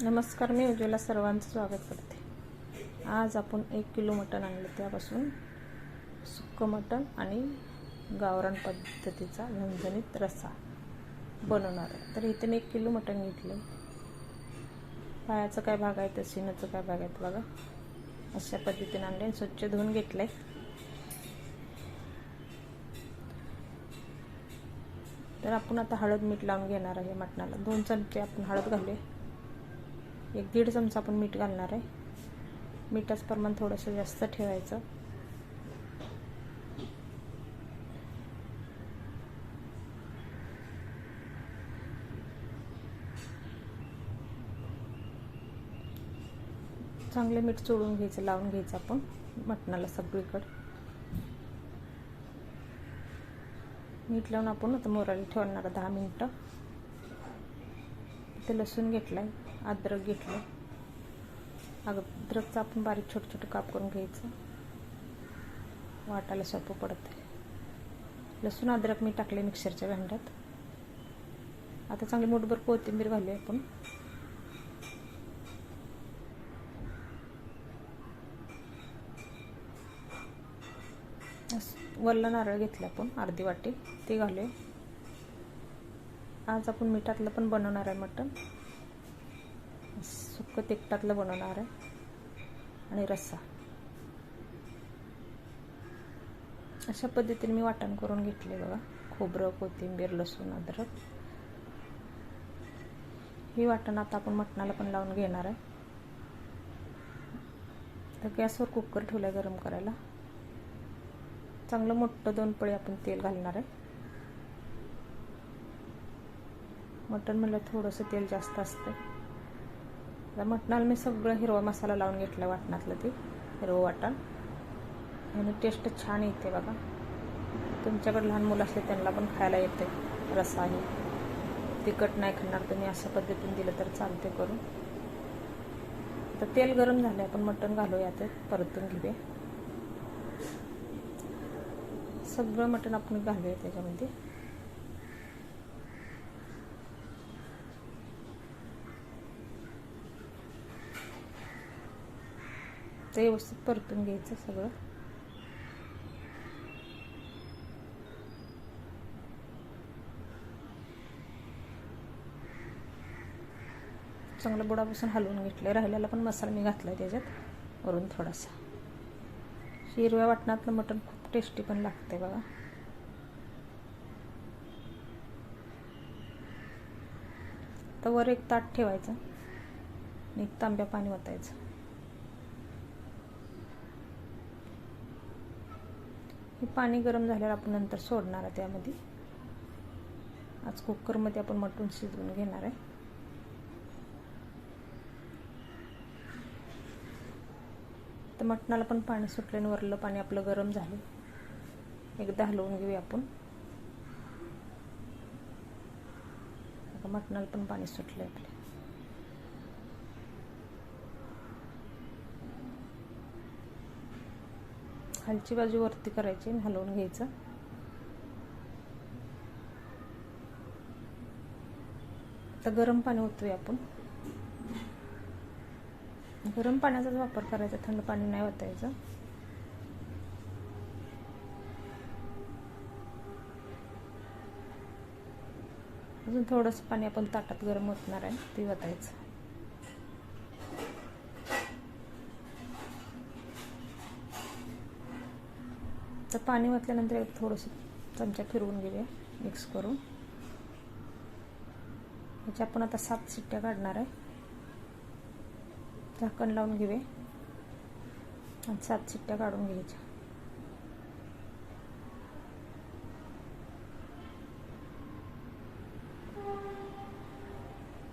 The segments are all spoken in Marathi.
नमस्कार मी उज्ज्वला सर्वांचं स्वागत करते. आज आपण एक किलो मटण आणलं. त्यापासून सुकं मटण आणि गावरान पद्धतीचा झणझणीत रस्सा बनवणार आहे. तर इथे मी एक किलो मटण घेतलं पायाचं काय भाग आहे तर शिनाचं काय भाग आहे बघा. अशा पद्धतीने आणले आणि स्वच्छ धुवून घेतलं तर आपण आता हळद मीठ लावून घेणार आहे मटणाला. दोन चमचे आपण हळद घालूया. एक दीड चमचा आपण मीठ घालणार आहे. मिठाचं प्रमाण थोडंसं जास्त ठेवायचं. चांगले मीठ चोळून घ्यायचं लावून घ्यायचं आपण मटणाला सगळीकडे. मीठ लावून आपण आता मोराला ठेवणार दहा मिनटं. ते लसूण घेतला आहे अद्रक घेतलं. अद्रकचं आपण बारीक छोटे छोटे काप करून घ्यायचं. वाटायला सोपं पडत आहे लसूण अद्रक मी टाकले मिक्सरच्या भांड्यात. आता चांगली मोठभर कोथिंबीर घालूया आपण. वल्ला नारळ घेतलं आपण अर्धी वाटी. ते घालूया. आज आपण मिठातलं पण बनवणार आहे मटण. सुकं तिखटातलं बनवणार आहे. आणि रस्सा. अशा पद्धतीने मी वाटण करून घेतले बघा. खोबरं कोथिंबीर लसूण अद्रक. ही वाटण आता आपण मटणाला पण लावून घेणार आहे. तर गॅसवर कुकर ठेवला गरम करायला. चांगलं मोठं दोन पळी आपण तेल घालणार आहे. मटण म्हणलं थोडंसं तेल जास्त असतं आता मटणाला मी सगळं हिरवा मसाला लावून घेतला वाटणातलं ते हिरवं वाटण. आणि टेस्ट छान येते बघा. तुमच्याकडे लहान मुलं असले त्यांना पण खायला येते रसाही. तिखट नाही खाणार तुम्ही अशा पद्धतीने दिलं तर चालते करून. तर तेल गरम झालं आपण मटण घालूया ते परतून घेऊया. सगळं मटण आपण घालूया त्याच्यामध्ये. ते व्यवस्थित परतून घ्यायचं सगळं. चांगलं बुडापासून हलवून घेतलं राहिलेला पण मसाला मी घातला त्याच्यात वरून थोडासा. हिरव्या वाटणातलं मटण खूप टेस्टी पण लागते बघा. तर वर एक ताट ठेवायचं आणि एक तांब्या पाणी ओतायचं. हे पाणी गरम झाल्यावर आपण नंतर सोडणार आहे त्यामध्ये. आज कुकरमध्ये आपण मटून शिजवून घेणार आहे. तर मटणाला पण पाणी सुटलं आणि वरलं पाणी आपलं गरम झालं. एकदा हलवून घेऊया आपण. आता मटणाला पण पाणी सुटलं आपले. खालची बाजू वरती करायची आणि हलवून घ्यायचं. आता गरम पाणी ओतूया आपण. गरम पाण्याचाच वापर करायचा थंड पाणी नाही ओतायचं. अजून थोडंसं पाणी आपण ताटात गरम ओतणार आहे ते ओतायचं. तर पाणी वाटल्यानंतर एक थोडंसं चमचा फिरवून घेऊया मिक्स करून. ह्याच्या आपण आता सात शिट्ट्या काढणार आहे. झाकण लावून घेऊया. आणि सात शिट्ट्या काढून घ्यायच्या.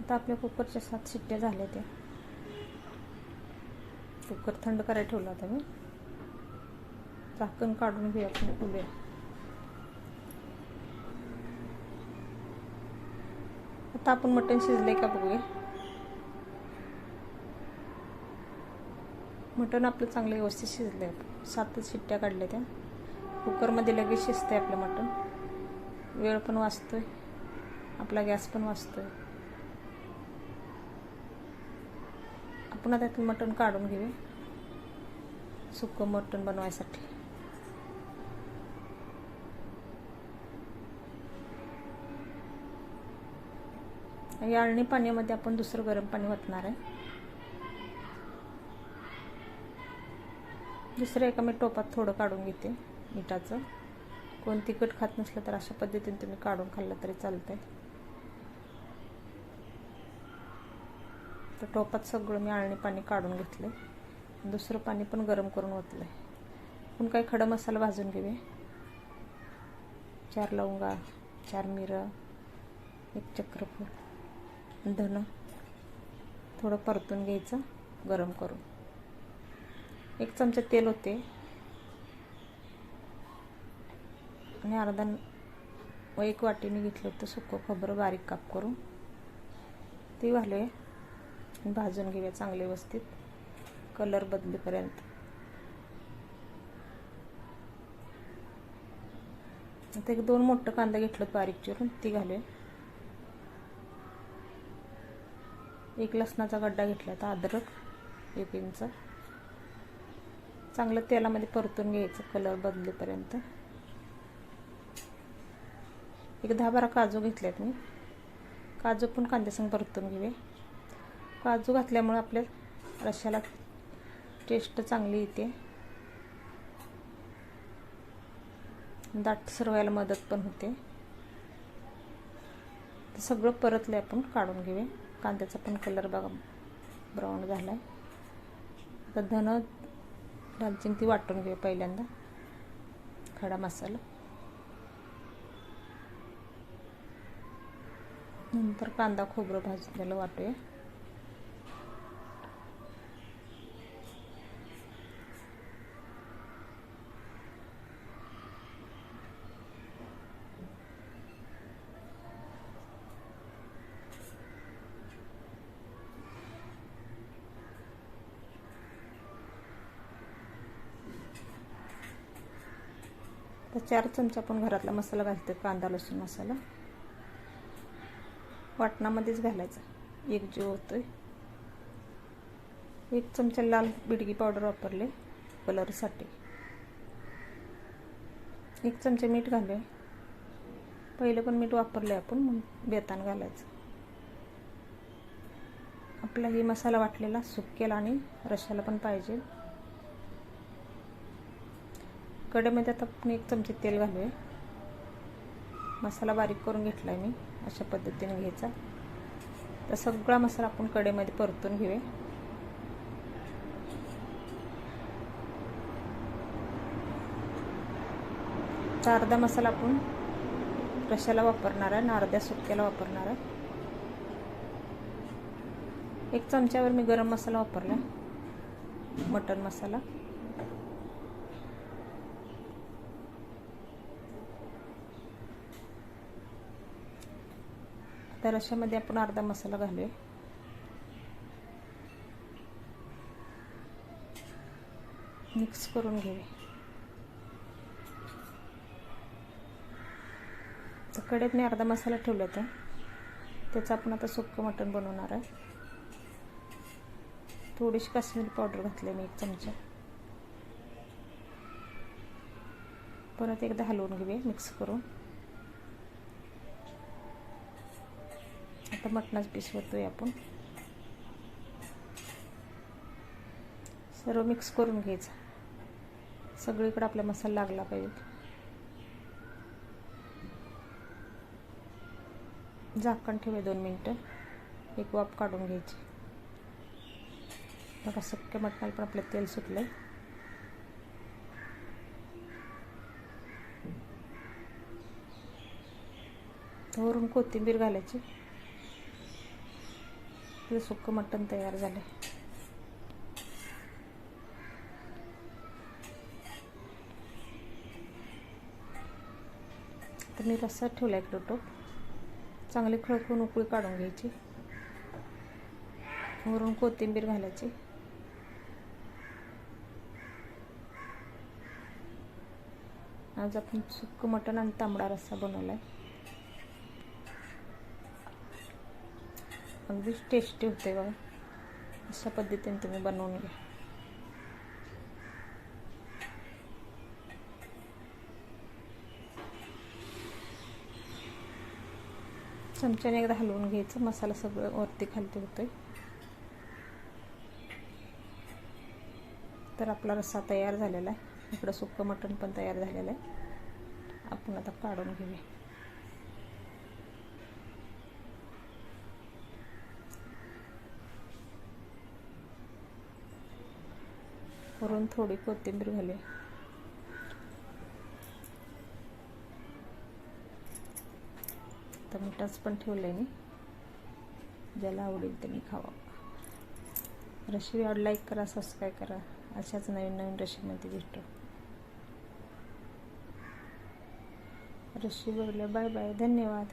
आता आपल्या कुकरच्या सात शिट्ट्या झाल्या त्या. कुकर थंड करायला ठेवला होता मी. झाकण काढून घेऊया आपण फुले आता आपण मटण शिजले का बघूया. मटण आपलं चांगलं व्यवस्थित शिजलं आहे सातच शिट्ट्या काढल्या त्या. कुकरमध्ये लगेच शिजते आपलं मटण. वेळ पण वाचतोय. आपला गॅस पण वाचतोय. आपण आता त्यातलं मटण काढून घेऊ सुकं मटण बनवायसाठी. या अळणी पाण्यामध्ये आपण दुसरं गरम पाणी ओतणार आहे. दुसरं एका मी टोपात थोडं काढून घेते मिठाचं. कोण तिखट खात नसलं तर अशा पद्धतीने तुम्ही काढून खाल्लं तरी चालतंय. तर टोपात सगळं मी आळणी पाणी काढून घेतलं दुसरं पाणी पण गरम करून ओतलं पण काही खडा मसाला भाजून घेऊया. चार लवंगा चार मिरं एक चक्रफूल. धनं थोडं परतून घ्यायचं गरम करून. एक चमचा तेल होते आणि अर्धा व एक वाटीने घेतलं होतं सुकं खोबरं बारीक काप करून ते घालूया. भाजून घेऊया चांगले व्यवस्थित. कलर बदलेपर्यंत. आता एक दोन मोठं कांदा घेतलं बारीक चिरून ती घालूया. एक लसणाचा गड्डा घेतला आता अद्रक एक इंच. चांगलं तेलामध्ये परतून घ्यायचं कलर बदलेपर्यंत. एक दहा बारा काजू घेतलेत मी. काजू पण कांद्यासंग परतून घेऊया. काजू घातल्यामुळे आपल्या रश्याला टेस्ट चांगली येते. दाट सरवायला मदत पण होते. सगळं परतलं आपण काढून घेऊया. कांद्याचा पण कलर बघा ब्राऊन झाला आहे आता धन दालचिनी ती वाटून घेऊया पहिल्यांदा. खडा मसाला. नंतर कांदा खोबरं भाजलेलं वाटूया. तर चार चमचा आपण घरातला मसाला घालतो कांदा लसूण मसाला. वाटणामध्येच घालायचा. एक जीव होतोय एक चमचा लाल बिडगी पावडर वापरले कलरसाठी. एक चमचा मीठ घाले पहिलं पण मीठ वापरले आपण मग बेतान घालायचं. आपला ही मसाला वाटलेला सुकेला आणि रशाला पण पाहिजे. कडेमध्ये आता आपण एक चमचे तेल घालूया. मसाला बारीक करून घेतला आहे मी अशा पद्धतीने घ्यायचा. तर सगळा मसाला आपण कडेमध्ये परतून घेऊया. तर अर्धा मसाला आपण रशाला वापरणार आहे आणि अर्ध्या सुक्याला वापरणार आहे. एक चमच्यावर मी गरम मसाला वापरला मटन मसाला. त्या रशामध्ये आपण अर्धा मसाला घालूया. मिक्स करून घेऊया. तर कडेत मी अर्धा मसाला ठेवला होता त्याचं आपण आता सुक्कं मटण बनवणार आहे. थोडीशी काश्मीरी पावडर घातली मी एक चमचा. परत एकदा हलवून घेऊया मिक्स करून. आता मटणाच पीस आहे आपण. सर्व मिक्स करून घ्यायचं. सगळीकडे आपला मसाला लागला पाहिजे. झाकण ठेवे दोन मिनटं. एक वाफ काढून घ्यायची. बघा सख्या मटणाला पण आपलं तेल सुटलं आहे वरून कोथिंबीर घालायची. आपलं सुक्कं मटण तयार झालं. तर मी रस्सा ठेवला एक लोटो चांगली खळखळून उकळी काढून घ्यायची. वरून कोथिंबीर घालायची. आज आपण सुक्क मटण आणि तांबडा रस्सा बनवला आहे अगदीच टेस्टी होते बघा. अशा पद्धतीने तुम्ही बनवून घ्या. चमच्याने एकदा हलवून घ्यायचं. मसाला सगळं वरती खालती होतोय. तर आपला रस्सा तयार झालेला आहे. इकडं सुक्कं मटण पण तयार झालेलं आहे. आपण आता काढून घेऊया. वरून थोडी कोथिंबीर घालूया. तर मिठाच पण ठेवलं आहे मी. ज्याला आवडेल त्यांनी खावा. रेसिपी आवड लाईक करा सबस्क्राईब करा. अशाच नवीन नवीन रेसिपीमध्ये भेटतो रेसिपी बघल्या बाय बाय धन्यवाद